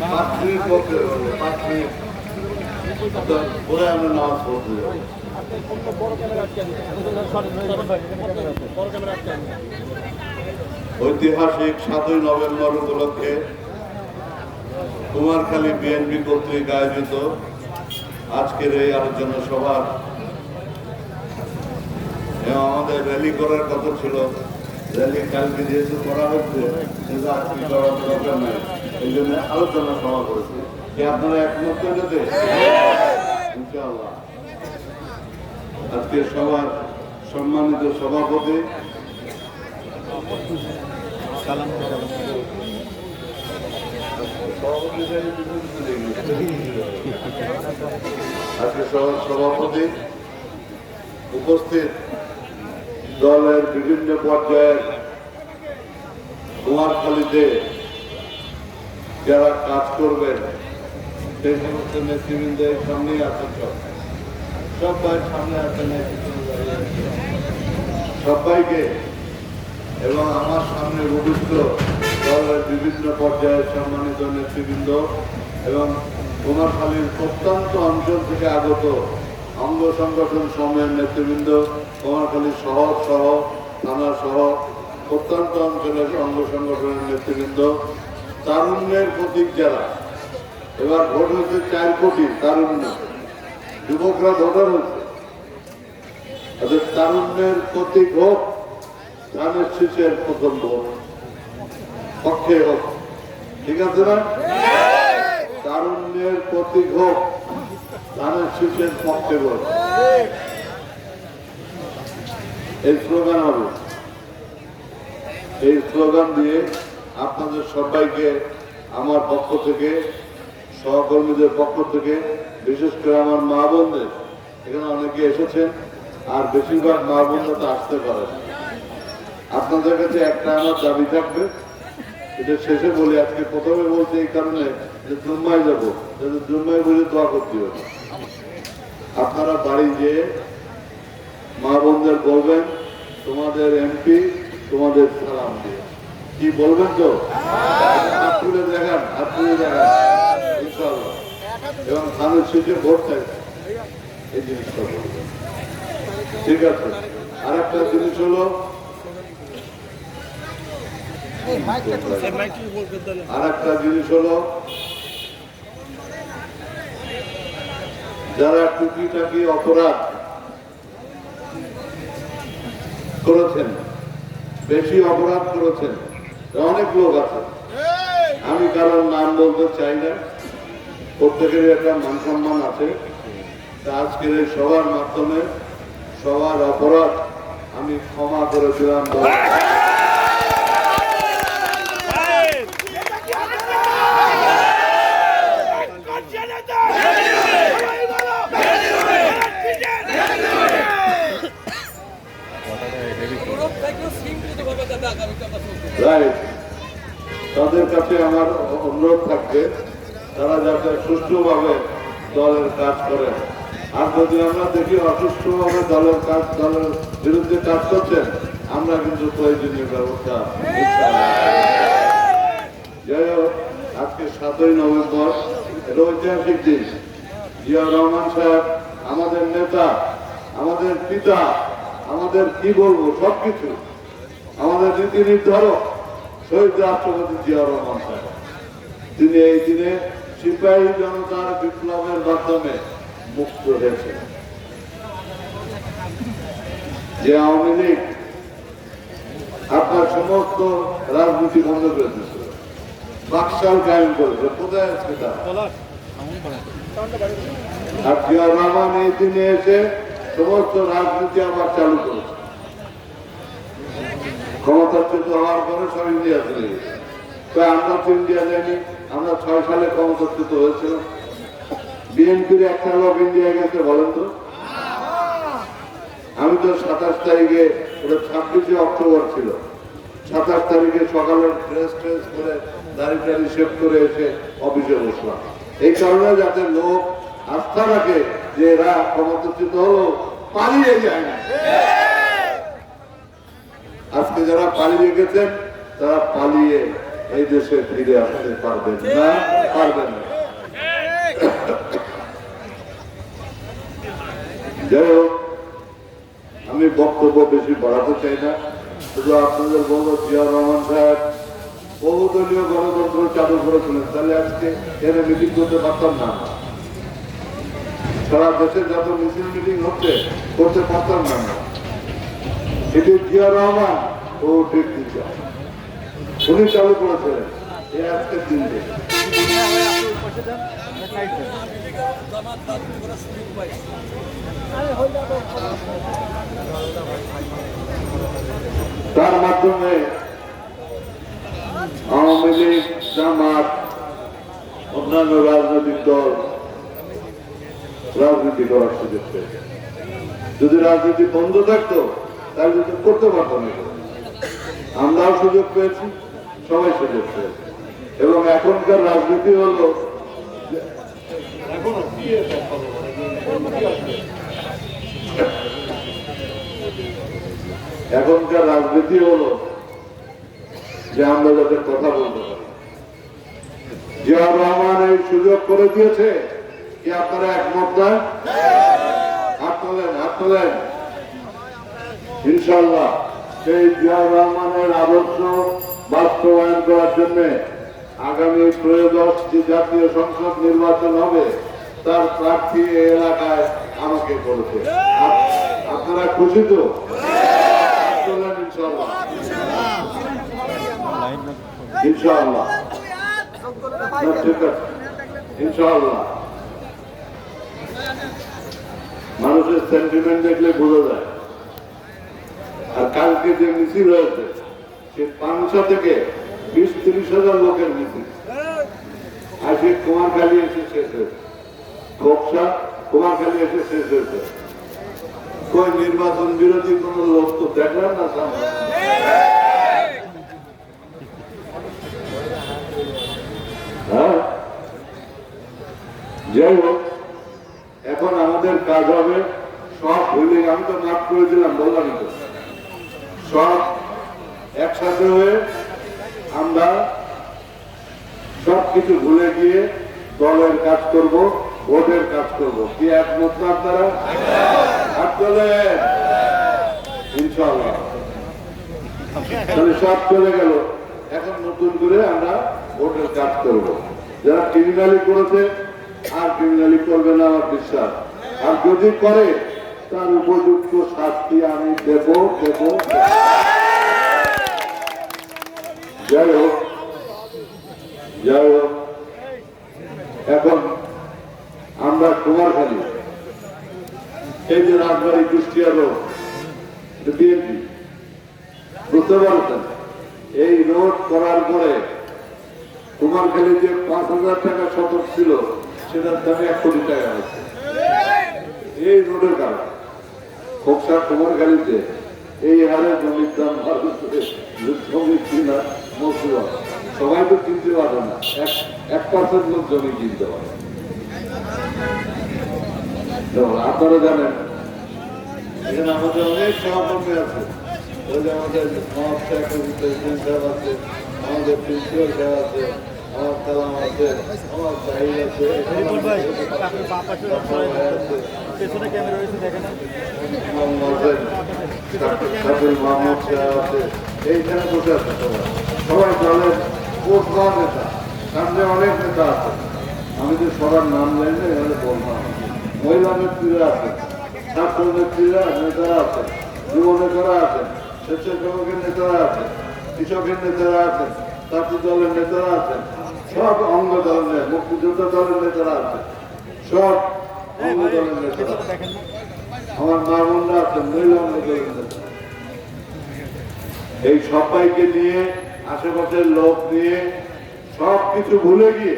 নামাজ পড়তে ঐতিহাসিক সাতই নভেম্বর উপলক্ষে কুমারখালী বিএনপি কর্তৃক আয়োজিত আজকের এই আলোচনা সভার আমাদের র্যালি করার কথা ছিল। র্যালি কালকে যেহেতু করা হচ্ছে কিন্তু আজকে করার দরকার নাই। এই জন্য আলোচনা সভা করেছি। কি আপনারা একমত এটাতে আজকে সবার সম্মানিত সভাপতি আজকে সভার সভাপতি উপস্থিত দলের বিভিন্ন পর্যায়ের কুমারখালীতে যারা কাজ করবেন, সেই সমস্ত নেতৃবৃন্দের সামনেই আছেন সব। সবাই সামনে আছেন সবাইকে এবং আমার সামনে উপস্থিত দলের বিভিন্ন পর্যায়ের সম্মানিত নেতৃবৃন্দ এবং কুমারখালীর প্রত্যন্ত অঞ্চল থেকে আগত অঙ্গ সংগঠন সময়ের নেতৃবৃন্দ কুমারখালী শহর সহ, থানা সহ, প্রত্যন্ত অঞ্চলের অঙ্গ সংগঠনের নেতৃবৃন্দ তারুণ্যের প্রতীক যারা, এবার ভোট হচ্ছে চার কোটি তারুণ্য। যুবকরা ভোটার হচ্ছে। তাদের তারুণ্যের প্রতীক হোক, ধানের শীষের প্রথম ভোট। পক্ষে হোক, ঠিক আছে না? তারুণ্যের প্রতীক হোক, ধানের শীষের পক্ষে হোক এই স্লোগান হবে। এই স্লোগান দিয়ে আপনাদের সবাইকে, আমার পক্ষ থেকে, সহকর্মীদের পক্ষ থেকে, বিশেষ করে আমার মা বোনদের, এখানে অনেকে এসেছেন, আর বেশিরভাগ মা বোনরা তো আসতে পারে আপনাদের কাছে একটা আমার দাবি থাকবে, এটা শেষে বলি, আজকে প্রথমে বলতে এই কারণে যে জুম্মায় যাব, যাতে জুম্মায় বলে দোয়া করতে হবে। আপনারা বাড়ি যেয়ে মা বোনদের বলবেন, তোমাদের এমপি, তোমাদের সালাম দিয়ে। কি বলবেন তো? তুলে দেখান, হাত তুলে দেখান এবং ধানের শেষে ভোট থাকবে এই জিনিসটা বলবেন। ঠিক আছে। আর একটা জিনিস হলো আর একটা জিনিস হলো, যারা টুকিটাকি অপরাধ করেছেন, বেশি অপরাধ করেছেন অনেক লোক আছে। আমি কারোর নাম বলতে চাই না। প্রত্যেকেরই একটা মান সম্মান আছে আজকের এই সবার মাধ্যমে সবার অপরাধ আমি ক্ষমা করে দিলাম। রাইট তাদের কাছে আমার অনুরোধ থাকবে, তারা যাতে সুষ্ঠুভাবে দলের কাজ করেন আর যদি আমরা দেখি অসুস্থভাবে দলের কাজ, দলের বিরুদ্ধে কাজ করছেন আমরা কিন্তু প্রয়োজনীয় ব্যবস্থা। যাই হোক, আজকে সাতই নভেম্বর, এটা ঐতিহাসিক দিন। জিয়া রহমান সাহেব, আমাদের নেতা, আমাদের পিতা, আমাদের কি বলব, সবকিছু। আমাদের নীতি নির্ধারক তিনি এই দিনে সিপাহী জনতার বিপ্লবের মাধ্যমে মুক্ত হয়েছে যে আওয়ামী লীগ আপনার সমস্ত রাজনীতি বন্ধ করে দিয়েছিল বাকশাল কায়েম করেছে, কোথায় আছে আর জিয়া রহমান এই দিনে এসে সমস্ত রাজনীতি আবার চালু করেছে। ক্ষমতাচ্যুত হওয়ার পরে সব ইন্ডিয়া চলে গেছে। তো আমরা তো ইন্ডিয়া যাইনি, আমরা ছয় সালে ক্ষমতাচ্যুত হয়েছিলাম। বিএনপির একটা লোক ইন্ডিয়া গেছে, বলেন তো। আমি তো সাতাশ তারিখে, ওটা ছাব্বিশে অক্টোবর ছিল। সাতাশ তারিখে সকালে ড্রেস ট্রেস করে দাড়ি টাড়ি শেভ করে এসে অফিসে বসলাম। এই কারণে যাতে লোক আস্থা রাখে যে এরা ক্ষমতাচ্যুত হলো পালিয়ে যায় না। যারা পালিয়ে গেছেন তারা পালিয়ে এই দেশে ফিরে আসতে পারবেন না পারবেন না। যাই হোক, আমি বক্তব্য বেশি বাড়াতে চাই না। শুধু আপনাদের বলব জিয়া রহমান সাহেব, বহুদলীয় গণতন্ত্র চালু করেছিলেন, তাহলে আজকে এনে মিটিং করতে পারতাম না। সারা দেশে যত মিছিল মিটিং হচ্ছে, করতে পারতাম না। এটি জিয়া রহমান ও ঠিক দিচ্ছে উনি চালু করেছিলেন। এই আজকের দিন তার মাধ্যমে আওয়ামী লীগ, জামাত, অন্যান্য রাজনৈতিক দল রাজনীতি করার সুযোগ পেয়েছে। যদি রাজনীতি বন্ধ থাকতো, তাহলে করতে পারতাম না। আমরাও সুযোগ পেয়েছি, সবাই সুযোগ পেয়েছে। এবং এখনকার রাজনীতি হলো? এখনকার রাজনীতি হলো যে আমরা যাতে কথা বলতে পারি। জিয়া রহমান এই সুযোগ করে দিয়েছে, কি আপনারা একমত না? হাত তোলেন হাত তোলেন। ইনশাল্লাহ সেই জিয়া রহমানের আদর্শ বাস্তবায়ন করার জন্য আগামী ত্রয়োদশ যে জাতীয় সংসদ নির্বাচন হবে, তার প্রার্থী এই এলাকায় আমাকে করেছে আপনারা খুশি তো? মানুষের সেন্টিমেন্ট দেখলে বোঝা যায়। আর কালকে যে মিছিল হয়েছে সে পাঁচশো থেকে বিশ ত্রিশ হাজার লোকের মিছিল আজকে কুমারখালী এসে শেষ হয়েছে। খোকসা কুমারখালী এসে শেষ হয়েছে। কই নির্বাচন বিরোধী কোন লোক তো দেখলাম না সামনে? হ্যাঁ? যাই হোক, এখন আমাদের কাজ হবে। সব ভুলে আমি তো মাফ করেছিলাম বললাম তো। সব একসাথে হয়ে আমরা সব কিছু ভুলে গিয়ে দলের কাজ করব, ভোটের কাজ করব। কি একমত না আপনারা? হাত তোলেন ইনশাল্লাহ সব চলে গেল। এখন নতুন করে আমরা ভোটের কাজ করব। যারা ক্রিমিনালি করেছে, আর ক্রিমিনালি করবে না আমার বিশ্বাস। আর যদি করে, তার উপযুক্ত শাস্তি আমি দেব দেব। যাই হোক যাই হোক এখন আমরা কুমারখালী। এই যে রাজবাড়ি কুষ্টিয়া রোড বিএনপি। বুঝতে পারছেন? এই রোড করার পরে কুমারখালী যে পাঁচ হাজার টাকা শতক ছিল, সেটার দামে এক কোটি টাকা হচ্ছে এই রোডের কারণে খোকসা কুমারখালীতে এই হারে জমির দাম বাড়ছে জমি কিনা মজুয়া সবাই তো কিনতে পারবে না। এক এক পার্সেন্ট লোক জমি কিনতে পারে। আপনারা জানেন এখানে আমাদের অনেক সহকর্মী আছে। ওই যে আমাদের মহাব প্রেসিডেন্ট সাহেব আছে আমাদের প্রিন্সিপাল সাহেব আছে আমার কালাম আছে আমার সাবির মাহমুদ আছে, এইখানে বসে আছে সবাই। সবাই দলের পাওয়া নেতা। সামনে অনেক নেতা আছে। আমি তো সবার নাম জানি না, এখানে বলব মহিলা নেত্রীরা আছে, ছাত্র নেত্রীরা, নেতারা আছে, যুব নেতারা আছে, স্বেচ্ছাসেবকের নেতারা আছে, কৃষকের নেতারা আছেন ছাত্র দলের নেতারা আছেন সব অঙ্গ দলের মুক্তিযোদ্ধা দলের নেতারা আছে, সব অঙ্গ দলের নেতারা আছে। আমার মা বোনরা আছেন মহিলা এই সবাইকে নিয়ে, আশেপাশের লোক নিয়ে সব কিছু ভুলে গিয়ে,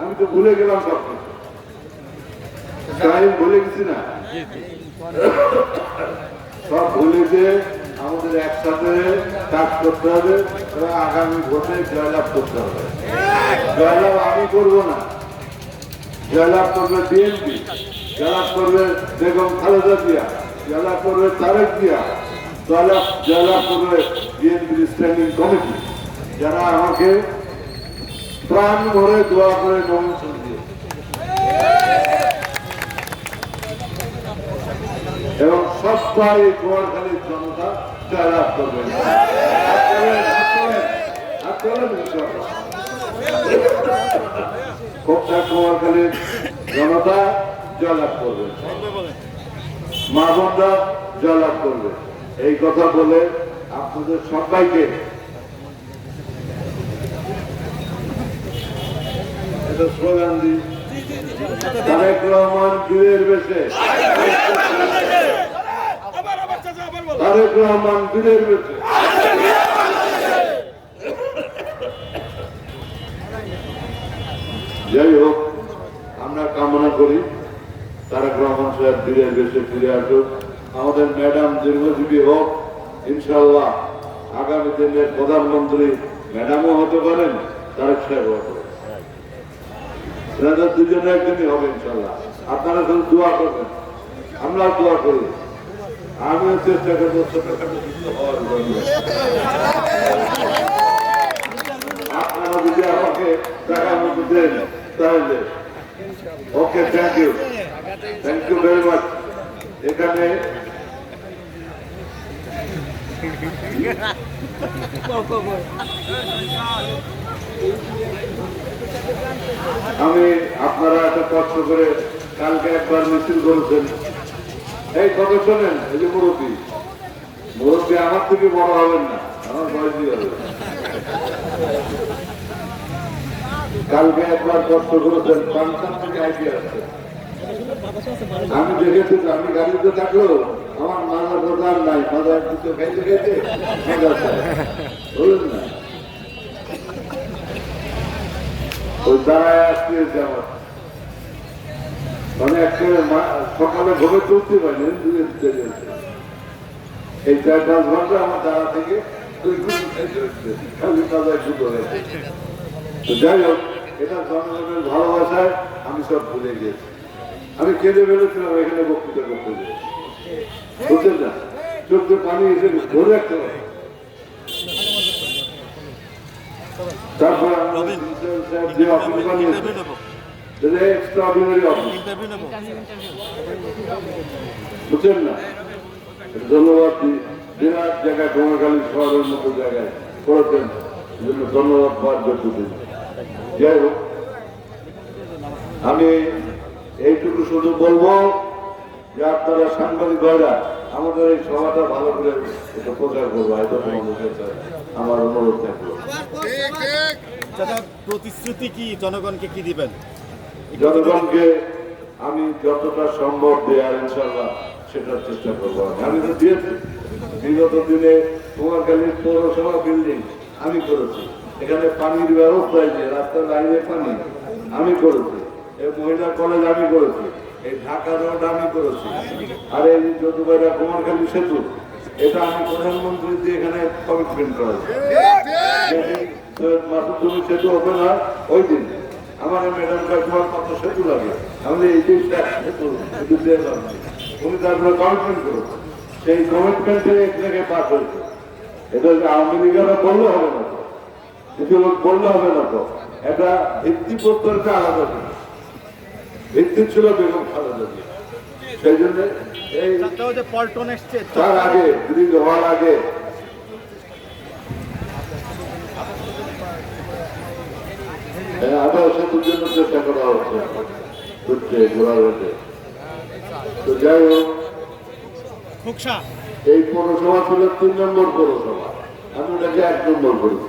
আমি তো ভুলে গেলাম সব কিছু ভুলে গেছি না? সব ভুলে গিয়ে আমাদের একসাথে কাজ করতে হবে আগামী ভোটে জয়লাভ করতে হবে। জয়লাভ আমি করব না। জয়লাভ করবে বিএনপি। জয়লাভ করবে বেগম খালেদা জিয়া জয়লাভ করবে তারেক জিয়া জয়লাভ জয়লাভ করবে বিএনপির স্ট্যান্ডিং কমিটি যারা আমাকে প্রাণ ভরে দোয়া করে নমস্কার দিয়ে এবং সবাই গোয়ালখালীর জনতা তোলেন ইনশাআল্লাহ। কোকটা গোয়ালখালীর জনতা জয়লাভ করবে। মা বোনরা জয়লাভ করবে। এই কথা বলে আপনাদের সবাইকে এটা স্লোগান দিই। তারেক রহমান বীরের বেশে। তারেক রহমান বীরের বেশে। যাই হোক আমরা কামনা করি। তারেক রহমান সাহেব বীরের বেশে ফিরে আসুক। আমাদের ম্যাডাম দীর্ঘজীবী হোক ইনশাল্লাহ আগামী দিনের প্রধানমন্ত্রী ম্যাডামও হতে পারেন, তারেক সাহেব হতে পারেন। দুজনে একদিনই হবে ইনশাল্লাহ আপনারা শুধু দোয়া করবেন। আমরা দোয়া করি। আমিও চেষ্টা করব ছোটখাটো আপনারা যদি আমাকে টাকা মতো দেন, তাহলে okay thank you thank you very much এখানে আমি আপনারা একটা কষ্ট করে কালকে একবার মিছিল করেছেন। এই কত শোনেন, এই যে মুরব্বী। মুরব্বী আমার থেকে বড় হবেন না, আমার বয়সই হবে। কালকে একবার কষ্ট করেছেন আমি দেখেছি আমি গাড়িতে থাকল, আমার মাজার প্রধান নাই মাজার দুটো খাইতে খাইতে বলুন না। ওই দাঁড়ায় আসতে আমার মানে মা- সকালে ঘুমে তুলতে পারি গেছে। এই চার পাঁচ ঘণ্টা আমার দাঁড়া থেকে দুই খালি কাজায় তো যাই হোক এটা জনগণের ভালোবাসায় আমি সব ভুলে গিয়েছি। আমি কেঁদে ফেলেছিলাম এখানে বক্তৃতা করতে গিয়ে। বুঝছেন না? চোখে পানি এসে ধরে রাখতে তারপর বুঝছেন না? ধন্যবাদ বিরাট জায়গায় ডোমাখালী শহরের মতো জায়গায়। করেছেন। জন্য ধন্যবাদ পাওয়ার যোগ্য দিন যাই হোক আমি এইটুকু শুধু বলব যে আপনারা সাংবাদিক ভাইরা আমাদের এই সভাটা ভালো করে একটু প্রচার করব হয়তো তোমাদের আমার অনুরোধ থাকল। প্রতিশ্রুতি কি? জনগণকে কি দিবেন? জনগণকে আমি যতটা সম্ভব দেয়ার ইনশাল্লাহ সেটার চেষ্টা করব আমি। তো দিয়েছি। বিগত দিনে কুমারখালীর পৌরসভা বিল্ডিং আমি করেছি। এখানে পানির ব্যবস্থা আছে রাস্তার লাইনে পানি। আমি করেছি। এই মহিলা কলেজ আমি করেছি। এই ঢাকা রোড আমি করেছি। আর এই যদুবাইরা কুমারখালী সেতু, এটা আমি প্রধানমন্ত্রী দিয়ে এখানে কমিটমেন্ট করেছি। মাসুদ্দুমি সেতু ওপেন না, ওই দিন আমার ম্যাডাম তোমার কত সেতু লাগে? আমি এই জিনিসটা সেতু দিয়ে উনি তারপরে কমিটমেন্ট করেছে সেই কমিটমেন্টে এক জায়গায় পাস হয়েছে। এটা আওয়ামী লীগেরা বললে হবে না। বললে হবে না তো। এটা ভিত্তি আলাদা ছিল ভিত্তি ছিল বেগম খালেদা জিয়া। সেই জন্য এই তার আগে ব্রিজ হওয়ার আগে। হ্যাঁ, আবার সেতুর জন্য চেষ্টা করা হচ্ছে। হচ্ছে ঘোরার তো যাই হোক এই পৌরসভা ছিল তিন নম্বর পৌরসভা। আমি ওটাকে এক নম্বর করেছি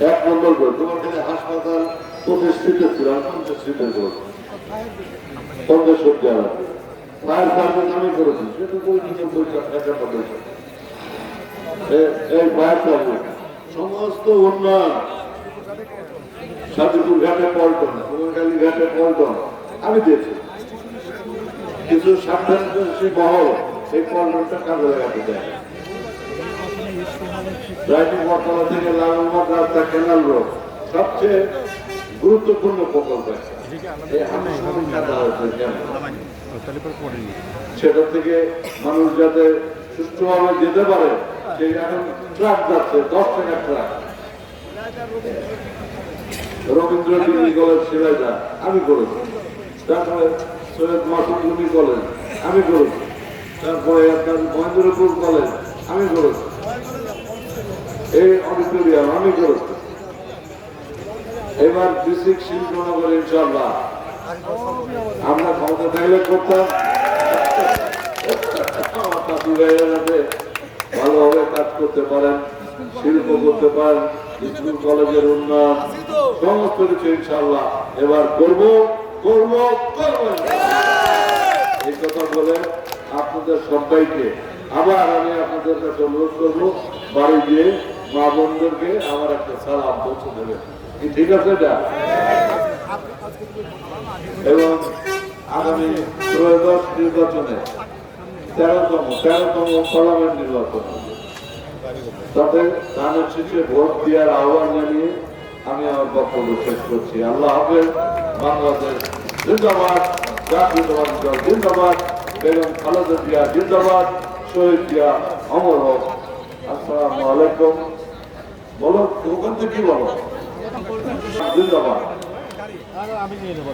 এক নম্বর করে তোমার কাছে হাসপাতাল প্রতিষ্ঠিত ছিল আমি প্রতিষ্ঠিত করেছি পঞ্চাশ সত্তর ফায়ার সার্ভিস আমি করেছি সেটা বই নিচে বই একটা পদ্ধতি এই ফায়ার সার্ভিস, সমস্ত উন্নয়ন সাধুপুর ঘাটে পল্টন কুমারখালী ঘাটে পল্টন আমি দিয়েছি। কিছু সাবধানশী মহল সেই পল্টনটা কাজে লাগাতে দেয় বটতলা থেকে লালমাট রাস্তা ক্যানাল রোড সবচেয়ে গুরুত্বপূর্ণ প্রকল্প? সেটা থেকে মানুষ যাতে সুষ্ঠুভাবে যেতে পারে সেই এখন ট্রাক যাচ্ছে, দশ টাকার ট্রাক রবীন্দ্র ডিগ্রি কলেজ সিরাজা আমি করেছি। তারপরে সৈয়দ মাসুদ রুমি কলেজ আমি করেছি। তারপরে আপনার মহেন্দ্রপুর কলেজ আমি করেছি। এই অডিটোরিয়াম আমি করেছি এবার ডিস্ট্রিক্ট শিল্পনগর ইনশাল্লাহ আমরা ক্ষমতা থাকলে করতাম। ভালোভাবে কাজ করতে পারেন, শিল্প করতে পারেন, স্কুল, কলেজের উন্নয়ন, সমস্ত কিছু ইনশাল্লাহ এবার করব করব করব। এই কথা বলে আপনাদের সবাইকে আবার আমি আপনাদের কাছে অনুরোধ করব, বাড়ি গিয়ে মা বোনদেরকে আমার একটা সালাম পৌঁছে দেবে। ঠিক আছে এবং আগামী ত্রয়োদশ নির্বাচনে তেরোতম তেরোতম পার্লামেন্ট নির্বাচন। তাতে ধানের শীষে ভোট দেওয়ার আহ্বান জানিয়ে আমি আমার বক্তব্য শেষ করছি। আল্লাহ হাফেজ, বাংলাদেশ জিন্দাবাদ, জাতীয়তাবাদী দল জিন্দাবাদ, বেগম খালেদা জিয়া জিন্দাবাদ, শহীদ জিয়া অমর হোক। আসসালামু আলাইকুম। বলো ওখান থেকে কি বলো? আমি নিয়ে নেব।